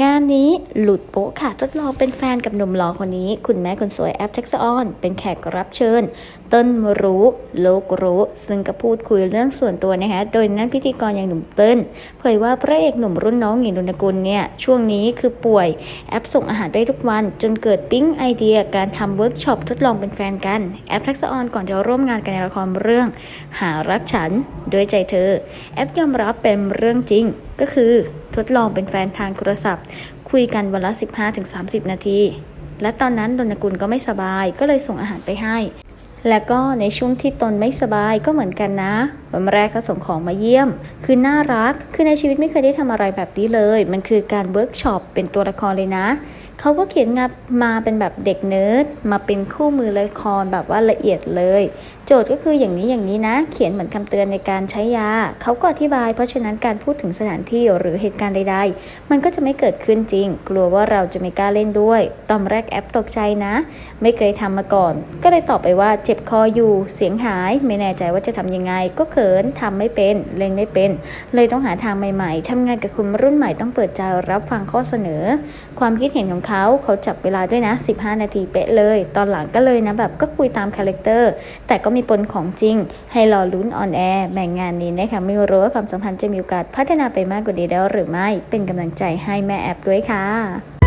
งานนี้หลุดโป๊ะค่ะทดลองเป็นแฟนกับหนุ่มหล่อคนนี้ คุณแม่คนสวยแอปทักษออน เป็นแขกรับเชิญเต้นรู้โลกรู้ ซึ่งก็พูดคุยเรื่องส่วนตัวนะคะ โดยนั้นพิธีกรอย่างหนุ่มเต้นเผยว่าพระเอกหนุ่มรุ่นน้องหญิงดุนกุลเนี่ย ช่วงนี้คือป่วยแอปส่งอาหารได้ทุกวัน จนเกิดปิ๊งไอเดียการทำเวิร์กช็อปทดลองเป็นแฟนกันแอปทักษออนก่อนจะร่วมงานกันในละครเรื่อง หารักฉันด้วยใจเธอ แอปยอมรับเป็นเรื่องจริงก็คือ ทดลองเป็นแฟนทางโทรศัพท์ คุยกันวันละ 15-30 นาที และตอนนั้นดนกุลก็ไม่สบายก็เลยส่งอาหารไปให้ และก็ในช่วงที่ตนไม่สบายก็เหมือนกันนะ วันแรกก็ส่งของมาเยี่ยม คือน่ารัก คือในชีวิตไม่เคยได้ทำอะไรแบบนี้เลย มันคือการเวิร์กช็อปเป็นตัวละครเลยนะ เขาก็เขียนงานมาเป็นแบบเด็กเนิร์ด มาเป็นคู่มือละครแบบว่าละเอียดเลย โจทย์ก็คืออย่างนี้อย่างนี้นะ เขียนเหมือนคำเตือนในการใช้ยา เขาก็อธิบาย เพราะฉะนั้นการพูดถึงสถานที่หรือเหตุการณ์ใด ๆ มันก็จะไม่เกิดขึ้นจริง กลัวว่าเราจะไม่กล้าเล่นด้วย ตอนแรกแอปตกใจนะ ไม่เคยทำมาก่อน ก็เลยตอบไปว่าเจ็บคออยู่เสียงหายไม่แน่ใจว่าจะทำยังไง ก็เขินทำไม่เป็นเล่นไม่เป็น เลยต้องหาทางใหม่ๆทำงานกับคนรุ่นใหม่ต้องเปิดใจรับฟังข้อเสนอ ความคิดเห็นของเขาเขาจับเวลาด้วยนะ 15 นาทีเป๊ะเลย ตอนหลังก็เลยนะแบบก็คุยตามคาแรคเตอร์แต่ก็มีปนของจริง ให้รอลุ้นออนแอร์แบ่งงานนี้นะคะไม่รู้ว่าความสัมพันธ์จะมีโอกาสพัฒนาไปมากกว่านี้แล้วหรือไม่เป็นกำลังใจให้แม่แอปด้วยค่ะ